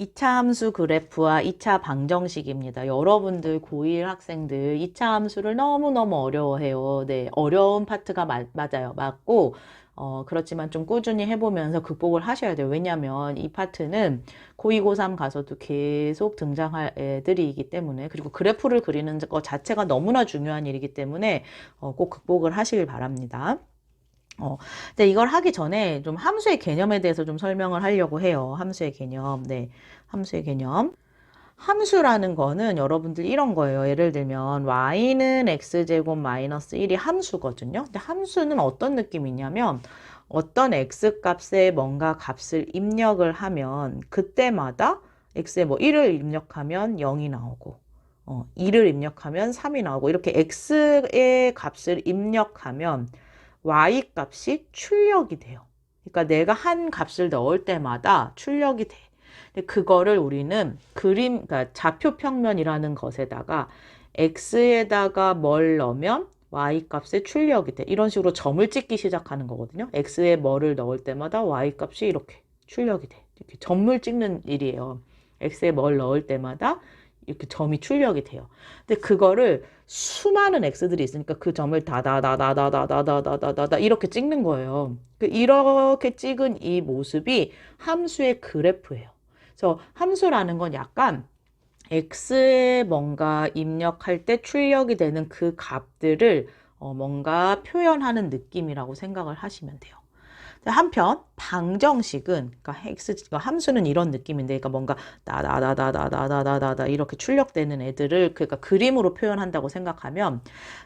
2차 함수 그래프와 2차 방정식입니다. 여러분들 고1 학생들 2차 함수를 너무너무 어려워해요. 네, 어려운 파트가 마- 맞아요. 맞고, 어, 그렇지만 좀 꾸준히 해보면서 극복을 하셔야 돼요. 왜냐면 이 파트는 고2, 고3 가서도 계속 등장할 애들이기 때문에, 그리고 그래프를 그리는 것 자체가 너무나 중요한 일이기 때문에 어, 꼭 극복을 하시길 바랍니다. 어, 근데 이걸 하기 전에 좀 함수의 개념에 대해서 좀 설명을 하려고 해요. 함수의 개념. 네. 함수의 개념. 함수라는 거는 여러분들 이런 거예요. 예를 들면 y는 x제곱 마이너스 1이 함수거든요. 근데 함수는 어떤 느낌이냐면 어떤 x 값에 뭔가 값을 입력을 하면 그때마다 x에 뭐 1을 입력하면 0이 나오고 어, 2를 입력하면 3이 나오고 이렇게 x의 값을 입력하면 y 값이 출력이 돼요. 그러니까 내가 한 값을 넣을 때마다 출력이 돼. 근데 그거를 우리는 그림, 그러니까 좌표 평면이라는 것에다가 x에다가 뭘 넣으면 y 값의 출력이 돼. 이런 식으로 점을 찍기 시작하는 거거든요. x에 뭐를 넣을 때마다 y 값이 이렇게 출력이 돼. 이렇게 점을 찍는 일이에요. x에 뭘 넣을 때마다 이렇게 점이 출력이 돼요. 근데 그거를 수많은 x들이 있으니까 그 점을 다다다다다다다다다다 이렇게 찍는 거예요. 그 이렇게 찍은 이 모습이 함수의 그래프예요. 그래서 함수라는 건 약간 x에 뭔가 입력할 때 출력이 되는 그 값들을 어, 뭔가 표현하는 느낌이라고 생각을 하시면 돼요. 한편 방정식은 그러니까 x 그러니까 함수는 이런 느낌인데 그러니까 뭔가 다다다다다다다다다 이렇게 출력되는 애들을 그러니까 그림으로 표현한다고 생각하면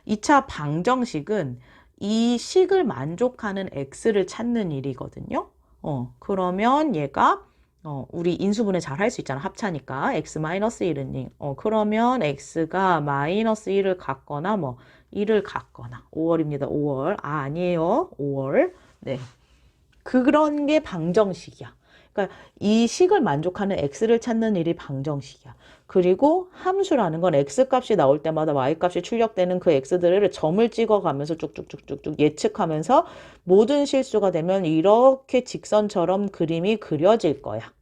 2차 방정식은 이 식을 만족하는 x를 찾는 일이거든요. 어, 그러면 얘가 어, 우리 인수분해 잘 할 수 있잖아. 합차니까. x 마이너스 1은 어, 그러면 x가 마이너스 1을 갖거나 뭐 1을 갖거나 5월입니다. 5월. 아, 아니에요. 5월. 네. 그런 게 방정식이야. 그러니까 이 식을 만족하는 x를 찾는 일이 방정식이야. 그리고 함수라는 건 x 값이 나올 때마다 y 값이 출력되는 그 x들을 점을 찍어가면서 쭉쭉쭉쭉쭉 예측하면서 모든 실수가 되면 이렇게 직선처럼 그림이 그려질 거야.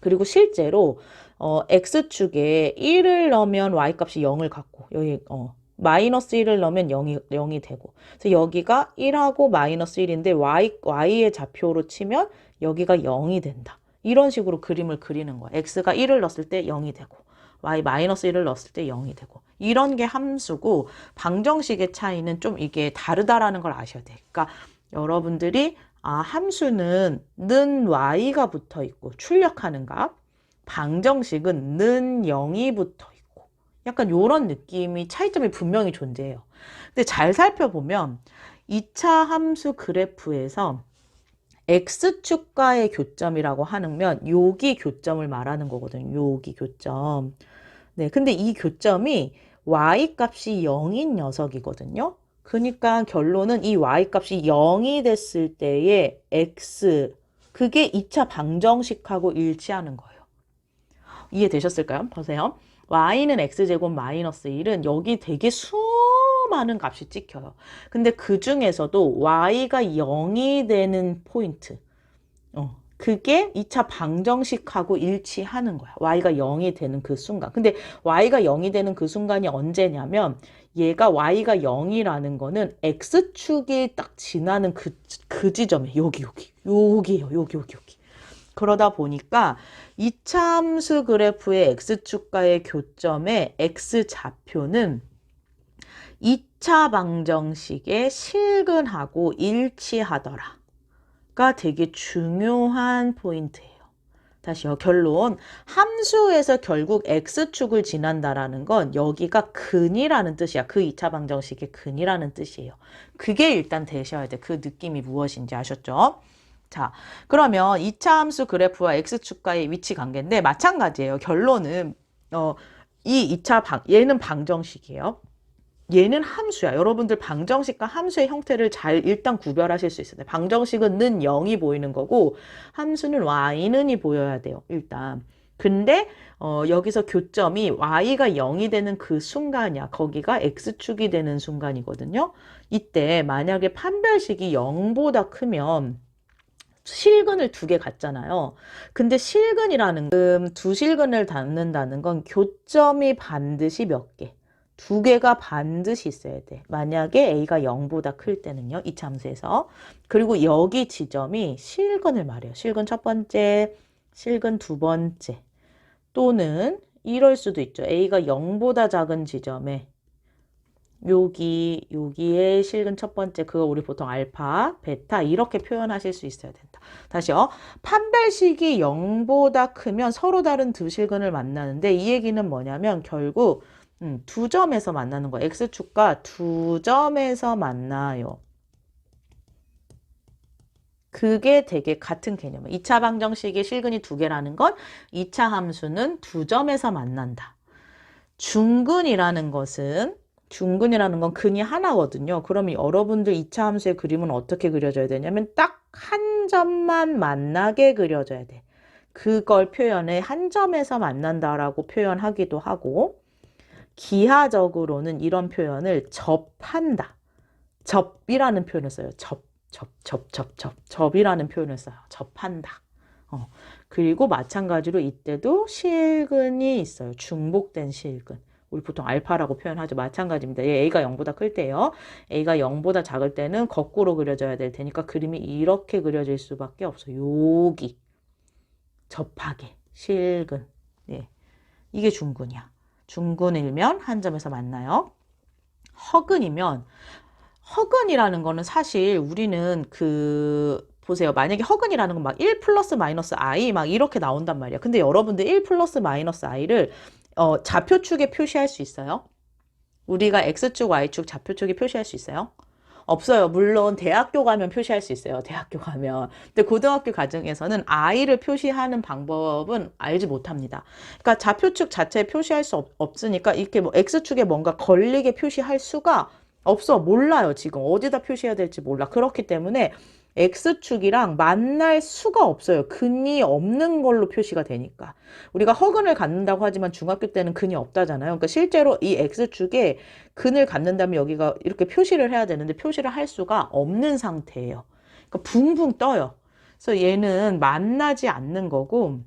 그리고 실제로 어, x축에 1을 넣으면 y 값이 0을 갖고 여기 어, 마이너스 1을 넣으면 0이, 0이 되고. 그래서 여기가 1하고 마이너스 1인데 y, y의 좌표로 치면 여기가 0이 된다. 이런 식으로 그림을 그리는 거야. x가 1을 넣었을 때 0이 되고 y 마이너스 1을 넣었을 때 0이 되고 이런 게 함수고 방정식의 차이는 좀 이게 다르다라는 걸 아셔야 돼. 그러니까 여러분들이 아 함수는 는 y가 붙어 있고 출력하는 값 방정식은 는 0이 붙어 약간 요런 느낌이 차이점이 분명히 존재해요. 근데 잘 살펴보면 2차 함수 그래프에서 x축과의 교점이라고 하면 여기 교점을 말하는 거거든요. 여기 교점. 네, 근데 이 교점이 y 값이 0인 녀석이거든요. 그러니까 결론은 이 y 값이 0이 됐을 때의 x 그게 2차 방정식하고 일치하는 거예요. 이해되셨을까요? 보세요. Y는 x제곱 마이너스 1은 여기 되게 수많은 값이 찍혀요. 근데 그 중에서도 y가 0이 되는 포인트. 어, 그게 2차 방정식하고 일치하는 거야. y가 0이 되는 그 순간. 근데 y가 0이 되는 그 순간이 언제냐면 얘가 y가 0이라는 거는 x축이 딱 지나는 그, 그 지점에 여기 여기 여기에요. 여기 여기 여기. 그러다 보니까 2차 함수 그래프의 x축과의 교점의 x좌표는 2차 방정식의 실근하고 일치하더라. 가 되게 중요한 포인트예요. 다시요. 결론. 함수에서 결국 x축을 지난다라는 건 여기가 근이라는 뜻이야. 그 2차 방정식의 근이라는 뜻이에요. 그게 일단 되셔야 돼. 그 느낌이 무엇인지 아셨죠? 자, 그러면 2차 함수 그래프와 x축과의 위치 관계인데 마찬가지예요. 결론은 어, 이 2차 방 얘는 방정식이에요. 얘는 함수야. 여러분들 방정식과 함수의 형태를 잘 일단 구별하실 수 있어요. 방정식은 는 0이 보이는 거고 함수는 y는이 보여야 돼요. 일단. 근데 어, 여기서 교점이 y가 0이 되는 그 순간이야. 거기가 x축이 되는 순간이거든요. 이때 만약에 판별식이 0보다 크면 실근을 두 개 갖잖아요. 근데 실근이라는 음, 두 실근을 닿는다는 건 교점이 반드시 몇 개? 두 개가 반드시 있어야 돼. 만약에 a가 0보다 클 때는요. 이 참수에서. 그리고 여기 지점이 실근을 말해요. 실근 첫 번째, 실근 두 번째. 또는 이럴 수도 있죠. a가 0보다 작은 지점에 여기 여기에 실근 첫 번째 그거 우리 보통 알파, 베타 이렇게 표현하실 수 있어야 된다. 다시요. 판별식이 0보다 크면 서로 다른 두 실근을 만나는데 이 얘기는 뭐냐면 결국 음, 두 점에서 만나는 거예요. x축과 두 점에서 만나요. 그게 되게 같은 개념이에요. 2차 방정식의 실근이 두 개라는 건 2차 함수는 두 점에서 만난다. 중근이라는 것은 중근이라는 건 근이 하나거든요. 그러면 여러분들 2차 함수의 그림은 어떻게 그려져야 되냐면 딱 한 점만 만나게 그려져야 돼. 그걸 표현해 한 점에서 만난다라고 표현하기도 하고 기하적으로는 이런 표현을 접한다. 접이라는 표현을 써요. 접, 접, 접, 접, 접, 접이라는 표현을 써요. 접한다. 어. 그리고 마찬가지로 이때도 실근이 있어요. 중복된 실근. 우리 보통 알파라고 표현하죠. 마찬가지입니다. 얘 A가 0보다 클 때요. A가 0보다 작을 때는 거꾸로 그려져야 될 테니까 그림이 이렇게 그려질 수밖에 없어요. 여기. 접하게. 실근. 네. 이게 중근이야. 중근이면 한 점에서 만나요. 허근이면 허근이라는 거는 사실 우리는 그 보세요. 만약에 허근이라는 건 막 1 플러스 마이너스 i 막 이렇게 나온단 말이야. 근데 여러분들 1 플러스 마이너스 i를 어, 좌표축에 표시할 수 있어요? 우리가 x축, y축 좌표축에 표시할 수 있어요? 없어요. 물론 대학교 가면 표시할 수 있어요. 대학교 가면. 근데 고등학교 과정에서는 i를 표시하는 방법은 알지 못합니다. 그러니까 좌표축 자체에 표시할 수 없, 없으니까 이렇게 뭐 x축에 뭔가 걸리게 표시할 수가 없어. 몰라요. 지금 어디다 표시해야 될지 몰라. 그렇기 때문에 X축이랑 만날 수가 없어요. 근이 없는 걸로 표시가 되니까. 우리가 허근을 갖는다고 하지만 중학교 때는 근이 없다잖아요. 그러니까 실제로 이 X축에 근을 갖는다면 여기가 이렇게 표시를 해야 되는데 표시를 할 수가 없는 상태예요. 그러니까 붕붕 떠요. 그래서 얘는 만나지 않는 거고,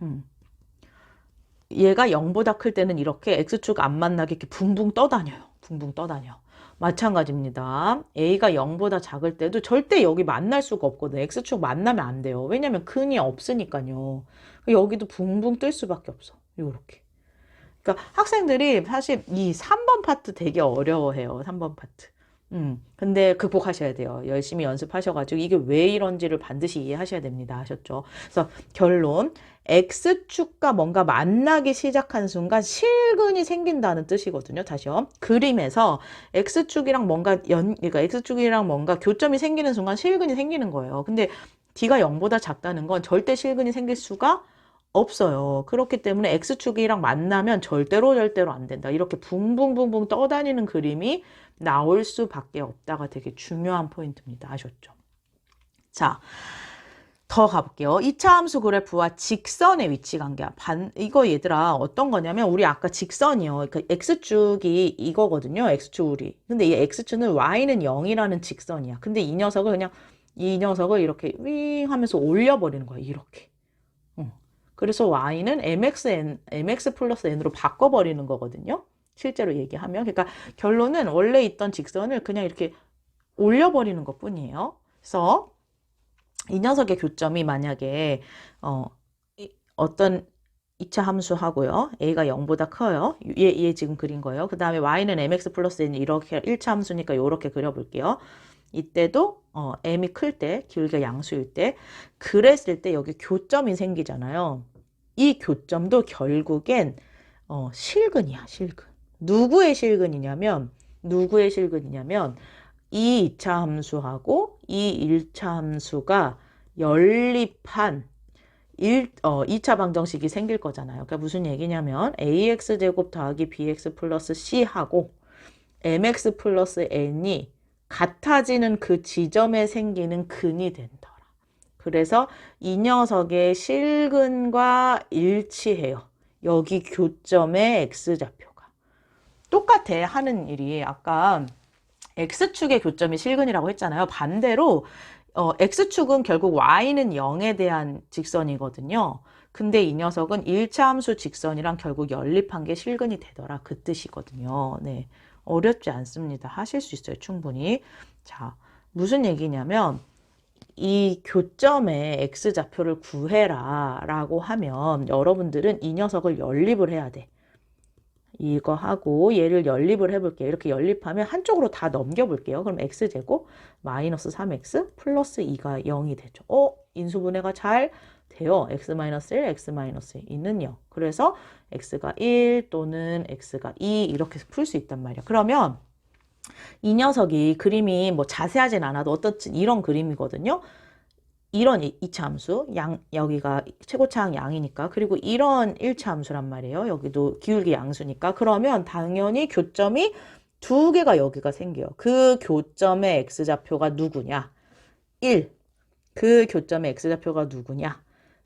음. 얘가 0보다 클 때는 이렇게 X축 안 만나게 이렇게 붕붕 떠다녀요. 붕붕 떠다녀. 마찬가지입니다. A가 0보다 작을 때도 절대 여기 만날 수가 없거든. X축 만나면 안 돼요. 왜냐면 근이 없으니까요. 여기도 붕붕 뜰 수밖에 없어. 요렇게. 그러니까 학생들이 사실 이 3번 파트 되게 어려워해요. 3번 파트. 음, 근데 극복하셔야 돼요. 열심히 연습하셔가지고 이게 왜 이런지를 반드시 이해하셔야 됩니다. 하셨죠? 그래서 결론. X축과 뭔가 만나기 시작한 순간 실근이 생긴다는 뜻이거든요. 다시요. 그림에서 X축이랑 뭔가 연, 그러니까 X축이랑 뭔가 교점이 생기는 순간 실근이 생기는 거예요. 근데 D가 0보다 작다는 건 절대 실근이 생길 수가 없어요. 그렇기 때문에 X축이랑 만나면 절대로 절대로 안 된다. 이렇게 붕붕붕붕 떠다니는 그림이 나올 수밖에 없다가 되게 중요한 포인트입니다. 아셨죠? 자, 더 가볼게요. 2차 함수 그래프와 직선의 위치 관계. 반, 이거 얘들아, 어떤 거냐면, 우리 아까 직선이요. 그 X축이 이거거든요. X축 우리. 근데 이 X축은 Y는 0이라는 직선이야. 근데 이 녀석을 그냥, 이 녀석을 이렇게 윙 하면서 올려버리는 거야. 이렇게. 어. 그래서 Y는 MXN, MX 플러스 N으로 바꿔버리는 거거든요. 실제로 얘기하면. 그러니까 결론은 원래 있던 직선을 그냥 이렇게 올려버리는 것 뿐이에요. 그래서 이 녀석의 교점이 만약에 어, 어떤 2차 함수하고요. a가 0보다 커요. 얘, 얘 지금 그린 거예요. 그 다음에 y는 mx 플러스 n 이렇게 1차 함수니까 이렇게 그려볼게요. 이때도 어, m이 클 때, 길게 양수일 때, 그랬을 때 여기 교점이 생기잖아요. 이 교점도 결국엔 어, 실근이야, 실근. 누구의 실근이냐면, 누구의 실근이냐면, 이 2차 함수하고 이 1차 함수가 연립한 1, 어, 2차 방정식이 생길 거잖아요. 그러니까 무슨 얘기냐면 ax제곱 더하기 bx 플러스 c하고 mx 플러스 n이 같아지는 그 지점에 생기는 근이 된다. 그래서 이 녀석의 실근과 일치해요. 여기 교점의 x좌표가. 똑같아 하는 일이 아까 X축의 교점이 실근이라고 했잖아요. 반대로 어, x축은 결국 y는 0에 대한 직선이거든요. 근데 이 녀석은 1차 함수 직선이랑 결국 연립한 게 실근이 되더라. 그 뜻이거든요. 네. 어렵지 않습니다. 하실 수 있어요. 충분히. 자, 무슨 얘기냐면 이 교점의 x좌표를 구해라 라고 하면 여러분들은 이 녀석을 연립을 해야 돼. 이거 하고 얘를 연립을 해볼게요. 이렇게 연립하면 한쪽으로 다 넘겨볼게요. 그럼 x제곱 마이너스 3x 플러스 2가 0이 되죠. 어? 인수분해가 잘 돼요. x-1, x-2는 0. 그래서 x가 1 또는 x가 2 이렇게 풀 수 있단 말이야. 그러면 이 녀석이 그림이 뭐 자세하진 않아도 어떻든 이런 그림이거든요. 이런 2차 함수, 양, 여기가 최고차항 양이니까, 그리고 이런 1차 함수란 말이에요. 여기도 기울기 양수니까. 그러면 당연히 교점이 두 개가 여기가 생겨요. 그 교점의 x좌표가 누구냐? 1. 그 교점의 x좌표가 누구냐?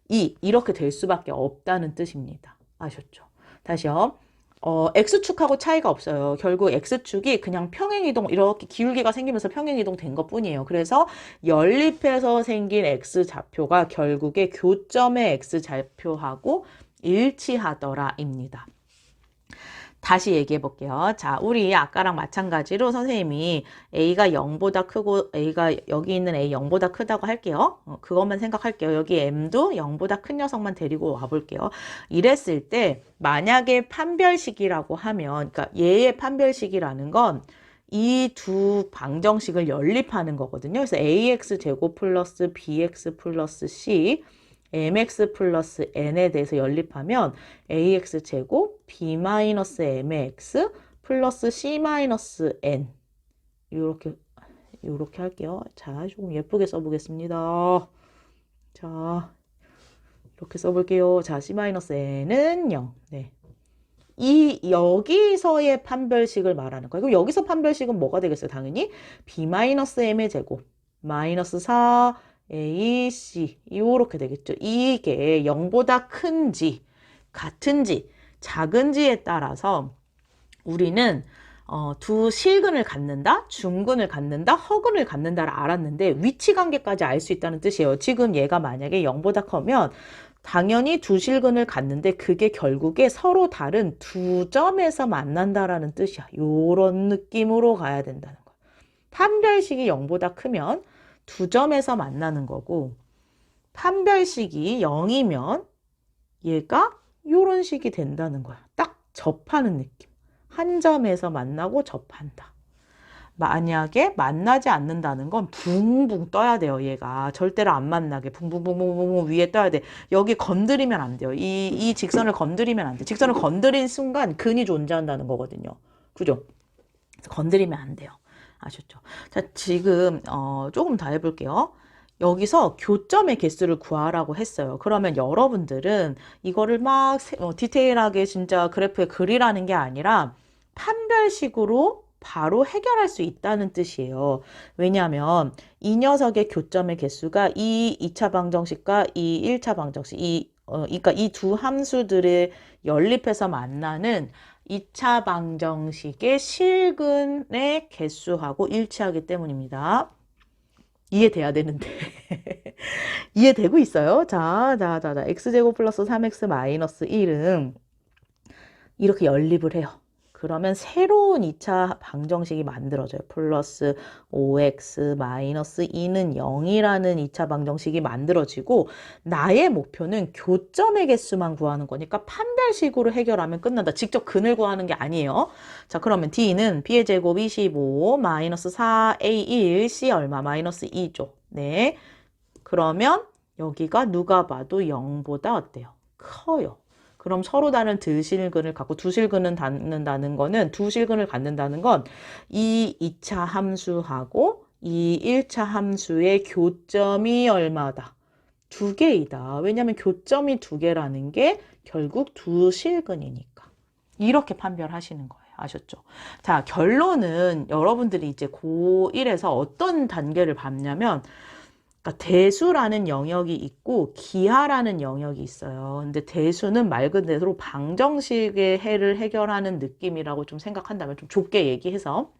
2. 이렇게 될 수밖에 없다는 뜻입니다. 아셨죠? 다시요. 어, X축하고 차이가 없어요. 결국 X축이 그냥 평행이동, 이렇게 기울기가 생기면서 평행이동 된 것 뿐이에요. 그래서 연립해서 생긴 X좌표가 결국에 교점의 X좌표하고 일치하더라입니다. 다시 얘기해 볼게요. 자, 우리 아까랑 마찬가지로 선생님이 A가 0보다 크고 A가 여기 있는 A 0보다 크다고 할게요. 어, 그것만 생각할게요. 여기 M도 0보다 큰 녀석만 데리고 와 볼게요. 이랬을 때 만약에 판별식이라고 하면 그러니까 얘의 판별식이라는 건 이 두 방정식을 연립하는 거거든요. 그래서 ax 제곱 플러스 bx 플러스 c mx 플러스 n에 대해서 연립하면 ax 제곱 b 마이너스 mx 플러스 c 마이너스 n 이렇게 이렇게 할게요. 자, 조금 예쁘게 써보겠습니다. 자, 이렇게 써볼게요. 자, c 마이너스 n은 0. 네. 이 여기서의 판별식을 말하는 거예요. 그럼 여기서 판별식은 뭐가 되겠어요? 당연히 b 마이너스 m의 제곱 마이너스 4 A, C 이렇게 되겠죠. 이게 0보다 큰지 같은지 작은지에 따라서 우리는 어, 두 실근을 갖는다, 중근을 갖는다, 허근을 갖는다를 알았는데 위치 관계까지 알 수 있다는 뜻이에요. 지금 얘가 만약에 0보다 커면 당연히 두 실근을 갖는데 그게 결국에 서로 다른 두 점에서 만난다라는 뜻이야. 요런 느낌으로 가야 된다는 거야. 판별식이 0보다 크면 두 점에서 만나는 거고 판별식이 0이면 얘가 요런 식이 된다는 거야. 딱 접하는 느낌. 한 점에서 만나고 접한다. 만약에 만나지 않는다는 건 붕붕 떠야 돼요, 얘가. 절대로 안 만나게 붕붕붕붕붕 위에 떠야 돼. 여기 건드리면 안 돼요. 이, 이 직선을 건드리면 안 돼. 직선을 건드린 순간 근이 존재한다는 거거든요. 그죠? 건드리면 안 돼요. 아셨죠? 자, 지금 어, 조금 더 해볼게요. 여기서 교점의 개수를 구하라고 했어요. 그러면 여러분들은 이거를 막 어, 디테일하게 진짜 그래프에 그리라는 게 아니라 판별식으로 바로 해결할 수 있다는 뜻이에요. 왜냐하면 이 녀석의 교점의 개수가 이 2차 방정식과 이 1차 방정식, 이, 어, 그러니까 이 두 함수들을 연립해서 만나는 2차 방정식의 실근의 개수하고 일치하기 때문입니다. 이해돼야 되는데. 이해되고 있어요? 자, 자, 자, 자. x제곱 플러스 3x 마이너스 1은 이렇게 연립을 해요. 그러면 새로운 2차 방정식이 만들어져요. 플러스 5x 마이너스 2는 0이라는 2차 방정식이 만들어지고 나의 목표는 교점의 개수만 구하는 거니까 판별식으로 해결하면 끝난다. 직접 근을 구하는 게 아니에요. 자 그러면 d는 b의 제곱 25 마이너스 4a1 c 얼마 마이너스 2죠. 네. 그러면 여기가 누가 봐도 0보다 어때요? 커요. 그럼 서로 다른 드실근을 갖고 두 실근은 닿는다는 거는 두 실근을 갖는다는 건 이 2차 함수하고 이 1차 함수의 교점이 얼마다? 두 개이다. 왜냐하면 교점이 두 개라는 게 결국 두 실근이니까. 이렇게 판별하시는 거예요. 아셨죠? 자, 결론은 여러분들이 이제 고1에서 어떤 단계를 밟냐면 그러니까 대수라는 영역이 있고 기하라는 영역이 있어요. 근데 대수는 말 그대로 방정식의 해를 해결하는 느낌이라고 좀 생각한다면 좀 좁게 얘기해서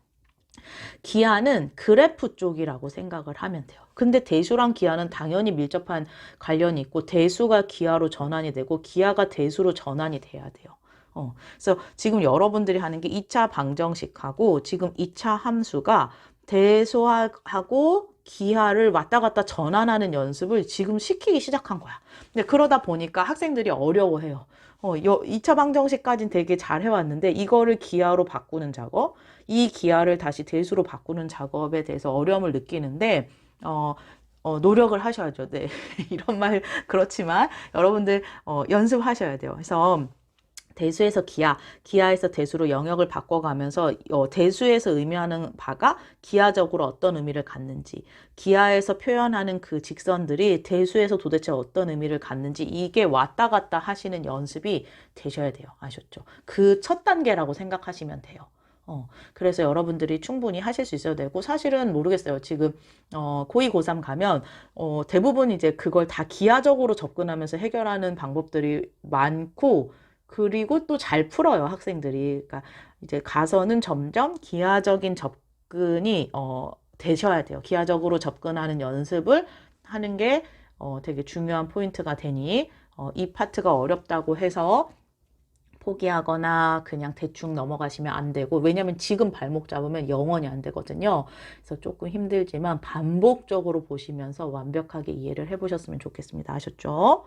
기하는 그래프 쪽이라고 생각을 하면 돼요. 근데 대수랑 기하는 당연히 밀접한 관련이 있고 대수가 기하로 전환이 되고 기하가 대수로 전환이 돼야 돼요. 어, 그래서 지금 여러분들이 하는 게 2차 방정식하고 지금 2차 함수가 대소하고 기하를 왔다 갔다 전환하는 연습을 지금 시키기 시작한 거야. 근데 그러다 보니까 학생들이 어려워해요. 어, 여, 2차 방정식까지는 되게 잘 해왔는데 이거를 기하로 바꾸는 작업, 이 기하를 다시 대수로 바꾸는 작업에 대해서 어려움을 느끼는데 어, 어, 노력을 하셔야죠. 네. 이런 말 그렇지만 여러분들 어, 연습하셔야 돼요. 그래서 대수에서 기하, 기하에서 대수로 영역을 바꿔가면서 어, 대수에서 의미하는 바가 기하적으로 어떤 의미를 갖는지, 기하에서 표현하는 그 직선들이 대수에서 도대체 어떤 의미를 갖는지 이게 왔다 갔다 하시는 연습이 되셔야 돼요. 아셨죠? 그 첫 단계라고 생각하시면 돼요. 어, 그래서 여러분들이 충분히 하실 수 있어야 되고, 사실은 모르겠어요. 지금, 어, 고2, 고3 가면, 어, 대부분 이제 그걸 다 기하적으로 접근하면서 해결하는 방법들이 많고, 그리고 또 잘 풀어요, 학생들이. 그러니까 이제 가서는 점점 기하적인 접근이, 어, 되셔야 돼요. 기하적으로 접근하는 연습을 하는 게, 어, 되게 중요한 포인트가 되니, 어, 이 파트가 어렵다고 해서 포기하거나 그냥 대충 넘어가시면 안 되고, 왜냐면 지금 발목 잡으면 영원히 안 되거든요. 그래서 조금 힘들지만 반복적으로 보시면서 완벽하게 이해를 해보셨으면 좋겠습니다. 아셨죠?